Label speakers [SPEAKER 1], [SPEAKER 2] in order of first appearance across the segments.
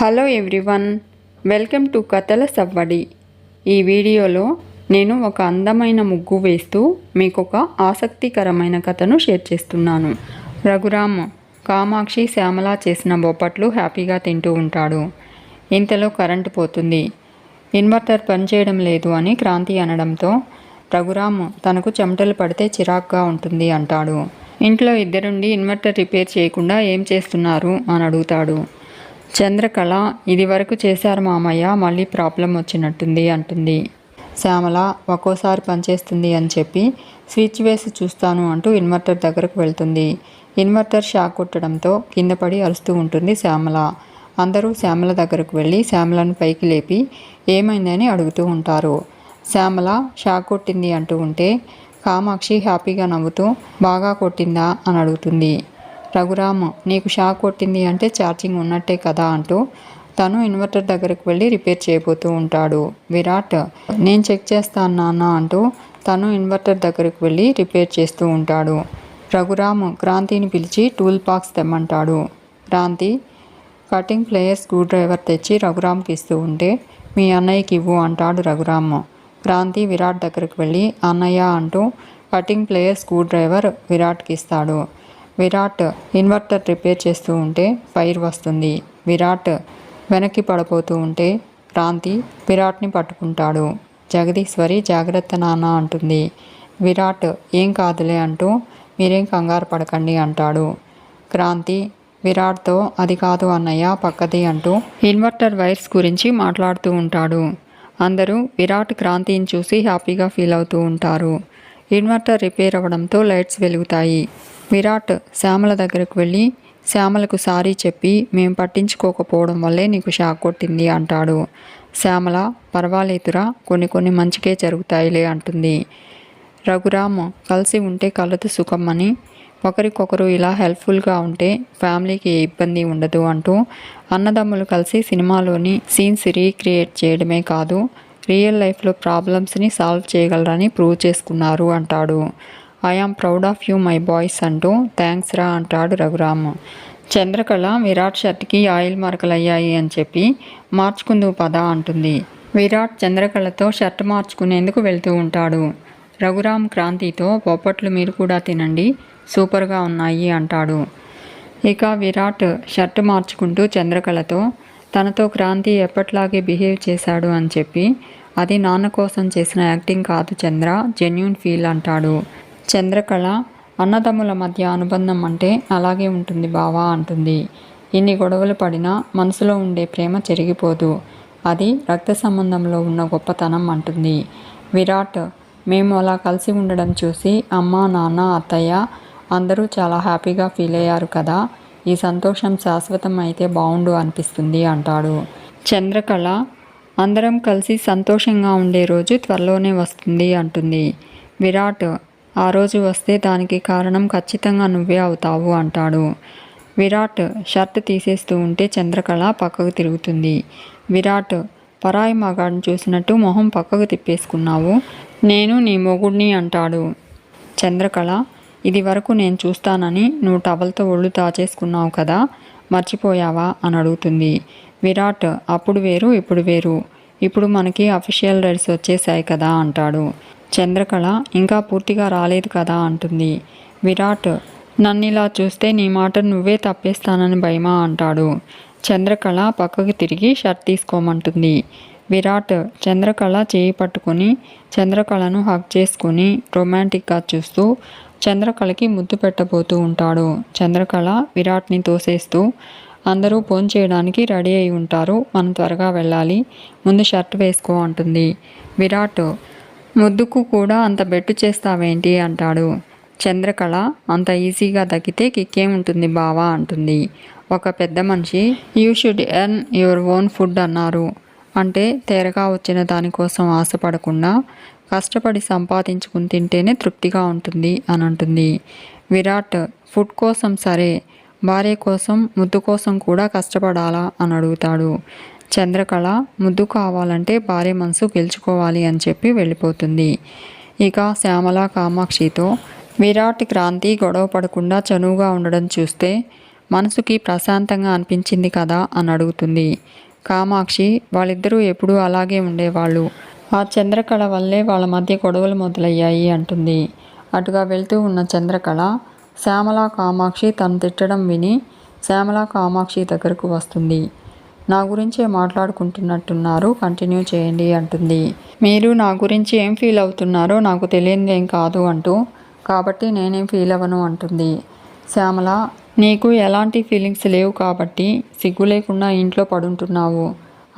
[SPEAKER 1] Hello everyone welcome to కథల సవ్వడి. ఈ వీడియోలో నేను ఒక అందమైన ముగ్గు వేస్తూ మీకు ఒక ఆసక్తికరమైన కథను షేర్ చేస్తున్నాను. రఘురామ్ కామాక్షి శ్యామల చేసిన బొప్పట్లు హ్యాపీగా తింటూ ఉంటాడు. ఇంతలో కరెంటు పోతుంది. ఇన్వర్టర్ పనిచేయడం లేదు అని క్రాంతి అనడంతో రఘురామ్ తనకు చెమటలు పడితే చిరాగ్గా ఉంటుంది అంటాడు. ఇంట్లో ఇద్దరుండి ఇన్వర్టర్ రిపేర్ చేయకుండా ఏం చేస్తున్నారు అని అడుగుతాడు చంద్రకళ ఇది వరకు చేశారు మామయ్య మళ్ళీ ప్రాబ్లం వచ్చినట్టుంది అంటుంది. శ్యామల ఒక్కోసారి పనిచేస్తుంది అని చెప్పి స్విచ్ వేసి చూస్తాను అంటూ ఇన్వర్టర్ దగ్గరకు వెళ్తుంది. ఇన్వర్టర్ షాక్ కొట్టడంతో కింద పడి అరుస్తూ ఉంటుంది శ్యామల. అందరూ శ్యామల దగ్గరకు వెళ్ళి శ్యామలను పైకి లేపి ఏమైందని అడుగుతూ ఉంటారు. శ్యామల షాక్ కొట్టింది అంటూ ఉంటే కామాక్షి హ్యాపీగా నవ్వుతూ బాగా కొట్టిందా? అని అడుగుతుంది. రఘురామ్ నీకు షాక్ కొట్టింది అంటే ఛార్జింగ్ ఉన్నట్టే కదా అంటూ తను ఇన్వర్టర్ దగ్గరకు వెళ్ళి రిపేర్ చేయబోతూ ఉంటాడు. విరాట్ నేను చెక్ చేస్తాను నాన్న అంటూ తను ఇన్వర్టర్ దగ్గరకు వెళ్ళి రిపేర్ చేస్తూ ఉంటాడు. రఘురామ్ క్రాంతిని పిలిచి టూల్ బాక్స్ తెమ్మంటాడు. Kranti cutting plier screwdriver తెచ్చి రఘురామ్కి ఇస్తూ ఉంటే మీ అన్నయ్యకి ఇవ్వు అంటాడు రఘురామ్. క్రాంతి విరాట్ దగ్గరకు వెళ్ళి అన్నయ్య అంటూ కటింగ్ ప్లేయర్ స్క్రూ డ్రైవర్ విరాట్కి ఇస్తాడు. విరాట్ ఇన్వర్టర్ రిపేర్ చేస్తూ ఉంటే ఫైర్ వస్తుంది. విరాట్ వెనక్కి పడిపోతూ ఉంటే క్రాంతి విరాట్ని పట్టుకుంటాడు. జగదీశ్వరి జాగ్రత్త నాన్న అంటుంది. విరాట్ ఏం కాదులే అంటూ మీరేం కంగారు పడకండి అంటాడు. క్రాంతి విరాట్తో అది కాదు అన్నయ్య పక్కది అంటూ ఇన్వర్టర్ వైర్స్ గురించి మాట్లాడుతూ ఉంటాడు. అందరూ విరాట్ క్రాంతిని చూసి హ్యాపీగా ఫీల్ అవుతూ ఉంటారు. ఇన్వర్టర్ రిపేర్ అవ్వడంతో లైట్స్ వెలుగుతాయి. విరాట్ శ్యామల దగ్గరకు వెళ్ళి శ్యామలకు సారీ చెప్పి మేము పట్టించుకోకపోవడం వల్లే నీకు షాక్ కొట్టింది అంటాడు. శ్యామల పర్వాలేదురా కొన్ని కొన్ని మంచికే జరుగుతాయిలే అంటుంది. రఘురామ్ కలిసి ఉంటే కలదు సుఖం అని ఒకరికొకరు ఇలా హెల్ప్ఫుల్గా ఉంటే ఫ్యామిలీకి ఏ ఇబ్బంది ఉండదు అంటూ అన్నదమ్ములు కలిసి సినిమాలోని సీన్స్ రీక్రియేట్ చేయడమే కాదు రియల్ లైఫ్లో ప్రాబ్లమ్స్ని సాల్వ్ చేయగలరని ప్రూవ్ చేసుకున్నారు అంటాడు. I am proud of you my boys అంటూ థ్యాంక్స్ రా అంటాడు రఘురామ్. చంద్రకళ విరాట్ షర్ట్కి ఆయిల్ మార్కలు అయ్యాయి అని చెప్పి మార్చుకుందు పద అంటుంది. విరాట్ చంద్రకళతో షర్ట్ మార్చుకునేందుకు వెళ్తూ ఉంటాడు. రఘురామ్ క్రాంతితో పొప్పట్లు మీరు కూడా తినండి సూపర్గా ఉన్నాయి అంటాడు. ఇక విరాట్ షర్ట్ మార్చుకుంటూ చంద్రకళతో తనతో క్రాంతి ఎప్పట్లాగే బిహేవ్ చేశాడు అని చెప్పి అది నాన్న కోసం చేసిన యాక్టింగ్ కాదు చంద్ర జెన్యున్ ఫీల్ అంటాడు. చంద్రకళ అన్నదమ్ముల మధ్య అనుబంధం అంటే అలాగే ఉంటుంది బావా అంటుంది. ఇన్ని గొడవలు పడినా మనసులో ఉండే ప్రేమ చెరిగిపోదు. అది రక్త సంబంధంలో ఉన్న గొప్పతనం అంటుంది. విరాట్ మేము అలా కలిసి ఉండడం చూసి అమ్మ నాన్న అత్తయ్య అందరూ చాలా హ్యాపీగా ఫీల్ అయ్యారు కదా. ఈ సంతోషం శాశ్వతం అయితే బాగుండు అనిపిస్తుంది అంటాడు. చంద్రకళ అందరం కలిసి సంతోషంగా ఉండే రోజు త్వరలోనే వస్తుంది అంటుంది. విరాట్ ఆ రోజు వస్తే దానికి కారణం ఖచ్చితంగా నువ్వే అవుతావు అంటాడు. విరాట్ షర్ట్ తీసేస్తూ ఉంటే చంద్రకళ పక్కకు తిరుగుతుంది. విరాట్ పరాయి మగాడిని చూసినట్టు మొహం పక్కకు తిప్పేసుకున్నావు. నేను నీ మొగుడిని అంటాడు. చంద్రకళ ఇది వరకు నేను చూస్తానని నువ్వు టవల్తో ఒళ్ళు దాచేసుకున్నావు కదా మర్చిపోయావా? అని అడుగుతుంది. విరాట్ అప్పుడు వేరు ఇప్పుడు వేరు. ఇప్పుడు మనకి అఫీషియల్ రైట్స్ వచ్చేసాయి కదా అంటాడు. చంద్రకళ ఇంకా పూర్తిగా రాలేదు కదా అంటుంది. విరాట్ నన్ను ఇలా చూస్తే నీ మాట నువ్వే తప్పేస్తానని భయమా అంటాడు. చంద్రకళ పక్కకు తిరిగి షర్ట్ తీసుకోమంటుంది. విరాట్ చంద్రకళ చేయి పట్టుకొని చంద్రకళను హక్ చేసుకొని రొమాంటిక్గా చూస్తూ చంద్రకళకి ముద్దు పెట్టబోతూ ఉంటాడు. చంద్రకళ విరాట్ని తోసేస్తూ అందరూ ఫోన్ చేయడానికి రెడీ అయి ఉంటారు. మనం త్వరగా వెళ్ళాలి. ముందు షర్ట్ వేసుకో అంటుంది. విరాట్ ముద్దుకు కూడా అంత బెట్టు చేస్తావేంటి అంటాడు. చంద్రకళ అంత ఈజీగా తగ్గితే కిక్కేముంటుంది బావా అంటుంది. ఒక పెద్ద మనిషి you should earn your own food అన్నారు. అంటే తేరగా వచ్చిన దానికోసం ఆశపడకుండా కష్టపడి సంపాదించుకుని తింటేనే తృప్తిగా ఉంటుంది అని అంటుంది విరాట్ ఫుడ్ కోసం సరే భార్య కోసం ముద్దు కోసం కూడా కష్టపడాలా? అని అడుగుతాడు. చంద్రకళ ముద్దు కావాలంటే భార్య మనసు గెలుచుకోవాలి అని చెప్పి వెళ్ళిపోతుంది. ఇక శ్యామల కామాక్షితో విరాట్ క్రాంతి గొడవ పడకుండా చనువుగా ఉండడం చూస్తే మనసుకి ప్రశాంతంగా అనిపించింది కదా అని అడుగుతుంది. కామాక్షి వాళ్ళిద్దరూ ఎప్పుడూ అలాగే ఉండేవాళ్ళు. ఆ చంద్రకళ వల్లే వాళ్ళ మధ్య గొడవలు మొదలయ్యాయి అంటుంది. అటుగా వెళ్తూ ఉన్న చంద్రకళ శ్యామల కామాక్షి తను తిట్టడం విని శ్యామల కామాక్షి దగ్గరకు వస్తుంది. నా గురించే మాట్లాడుకుంటున్నట్టున్నారు. కంటిన్యూ చేయండి అంటుంది. మీరు నా గురించి ఏం ఫీల్ అవుతున్నారో నాకు తెలియదేం కాదు అంటూ కాబట్టి నేనేం ఫీల్ అవ్వను అంటుంది. శ్యామల నీకు ఎలాంటి ఫీలింగ్స్ లేవు కాబట్టి సిగ్గు లేకుండా ఇంట్లో పడుంటున్నావు.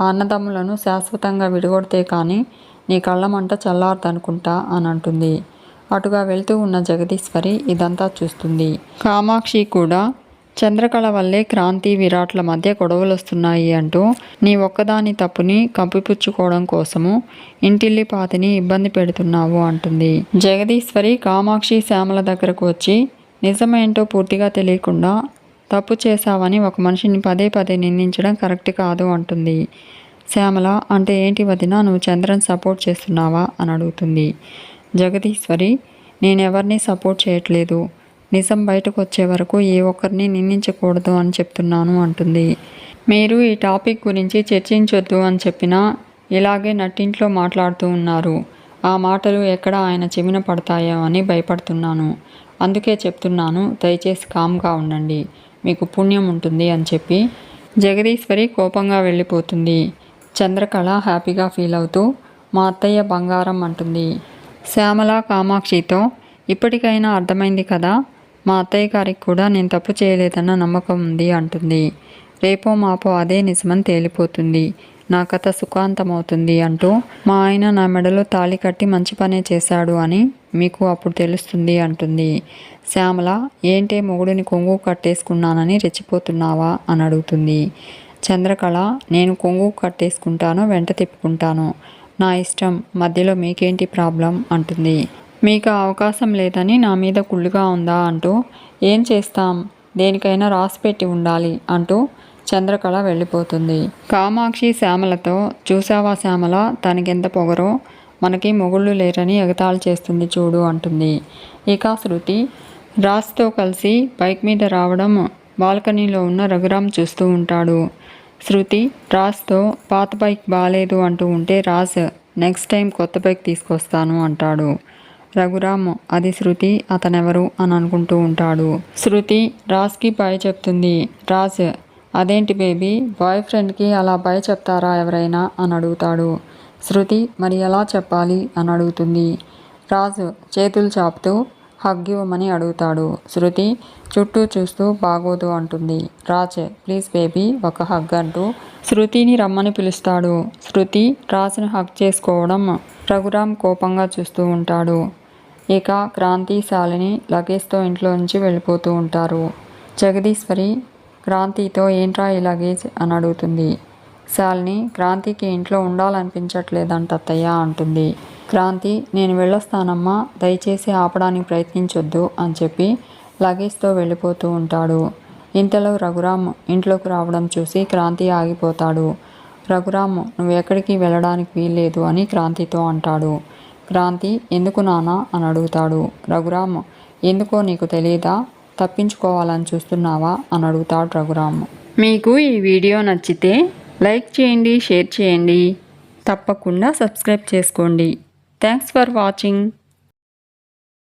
[SPEAKER 1] ఆ అన్నదమ్ములను శాశ్వతంగా విడగొడితే కానీ నీ కళ్ళమంట చల్లారదనుకుంటా అని అంటుంది. అటుగా వెళ్తూ ఉన్న జగదీశ్వరి ఇదంతా చూస్తుంది. కామాక్షి కూడా చంద్రకళ వల్లే క్రాంతి విరాట్ల మధ్య గొడవలు వస్తున్నాయి అంటూ నీ ఒక్కదాని తప్పుని కప్పిపుచ్చుకోవడం కోసము ఇంటిల్లి పాతిని ఇబ్బంది పెడుతున్నావు అంటుంది. జగదీశ్వరి కామాక్షి శ్యామల దగ్గరకు వచ్చి నిజమేంటో పూర్తిగా తెలియకుండా తప్పు చేశావని ఒక మనిషిని పదే పదే నిందించడం కరెక్ట్ కాదు అంటుంది. శ్యామల అంటే ఏంటి వదిన నువ్వు చంద్రన్ సపోర్ట్ చేస్తున్నావా? అని అడుగుతుంది. జగదీశ్వరి నేను ఎవరిని సపోర్ట్ చేయట్లేదు. నిజం బయటకు వచ్చే వరకు ఏ ఒక్కరిని నిందించకూడదు అని చెప్తున్నాను అంటుంది. మీరు ఈ టాపిక్ గురించి చర్చించొద్దు అని చెప్పినా ఇలాగే నట్టింట్లో మాట్లాడుతూ ఉన్నారు. ఆ మాటలు ఎక్కడ ఆయన చెవిన పడతాయో అని భయపడుతున్నాను. అందుకే చెప్తున్నాను దయచేసి కామ్గా ఉండండి. మీకు పుణ్యం ఉంటుంది అని చెప్పి జగదీశ్వరి కోపంగా వెళ్ళిపోతుంది. చంద్రకళ హ్యాపీగా ఫీల్ అవుతూ మా అత్తయ్య బంగారం అంటుంది. శ్యామల కామాక్షితో ఇప్పటికైనా అర్థమైంది కదా? మా అత్తయ్య గారికి కూడా నేను తప్పు చేయలేదన్న నమ్మకం ఉంది అంటుంది. రేపో మాపో అదే నిజమని తేలిపోతుంది. నా కథ సుఖాంతమవుతుంది అంటూ మా ఆయన నా మెడలో తాళి కట్టి మంచి పనే చేశాడు అని మీకు అప్పుడు తెలుస్తుంది అంటుంది. శ్యామల ఏంటే మొగుడిని కొంగు కట్టేసుకున్నానని రెచ్చిపోతున్నావా అని అడుగుతుంది. చంద్రకళ నేను కొంగు కట్టేసుకుంటాను వెంట తిప్పుకుంటాను. నా ఇష్టం మధ్యలో మీకేంటి ప్రాబ్లం? అంటుంది. మీకు అవకాశం లేదని నా మీద కుళ్ళుగా ఉందా? అంటూ ఏం చేస్తాం? దేనికైనా రాసిపెట్టి ఉండాలి అంటూ చంద్రకళ వెళ్ళిపోతుంది. కామాక్షి శ్యామలతో చూసావా శ్యామల తనకెంత పొగరో మనకి మొగుళ్ళు లేరని ఎగతాళి చేస్తుంది చూడు అంటుంది. ఇక శృతి రాజ్తో కలిసి బైక్ మీద రావడం బాల్కనీలో ఉన్న రఘురామ్ చూస్తూ ఉంటాడు. శృతి రాజ్తో పాత బైక్ బాగాలేదు అంటూ ఉంటే రాజ్ నెక్స్ట్ టైం కొత్త బైక్ తీసుకొస్తాను అంటాడు. రఘురామ్ అది శృతి అతనెవరు అని అనుకుంటూ ఉంటాడు. శృతి రాజ్కి బాయ్ చెప్తుంది. రాజ్ అదేంటి బేబీ బాయ్ ఫ్రెండ్కి అలా బాయ్ చెప్తారా ఎవరైనా అని అడుగుతాడు. శృతి మరి ఎలా చెప్పాలి అని అడుగుతుంది. రాజు చేతులు చాపుతూ హగ్ ఇవ్వమని అడుగుతాడు. శృతి చుట్టూ చూస్తూ బాగోదు అంటుంది. రాజ్ ప్లీజ్ బేబీ ఒక హగ్ అంటూ శృతిని రమ్మని పిలుస్తాడు. శృతి రాజ్ను హగ్ చేసుకోవడం రఘురామ్ కోపంగా చూస్తూ ఉంటాడు. ఇక క్రాంతి శాలిని లగేజ్తో ఇంట్లో నుంచి వెళ్ళిపోతూ ఉంటారు. జగదీశ్వరి క్రాంతితో ఏంట్రా ఈ లగేజ్? అని అడుగుతుంది. శాలిని క్రాంతికి ఇంట్లో ఉండాలనిపించట్లేదంట అత్తయ్య అంటుంది. క్రాంతి నేను వెళ్ళొస్తానమ్మా దయచేసి ఆపడానికి ప్రయత్నించొద్దు అని చెప్పి లగేజ్తో వెళ్ళిపోతూ ఉంటాడు. ఇంతలో రఘురామ్ ఇంట్లోకి రావడం చూసి క్రాంతి ఆగిపోతాడు. రఘురామ్ నువ్వు ఎక్కడికి వెళ్ళడానికి వీల్లేదు అని క్రాంతితో అంటాడు. క్రాంతి ఎందుకు నానా అని అడుగుతాడు. రఘురామ్ ఎందుకో నీకు తెలియదా తప్పించుకోవాలని చూస్తున్నావా? అని అడుగుతాడు రఘురామ్. మీకు ఈ వీడియో నచ్చితే లైక్ చేయండి షేర్ చేయండి. తప్పకుండా సబ్స్క్రైబ్ చేసుకోండి. Thanks for watching.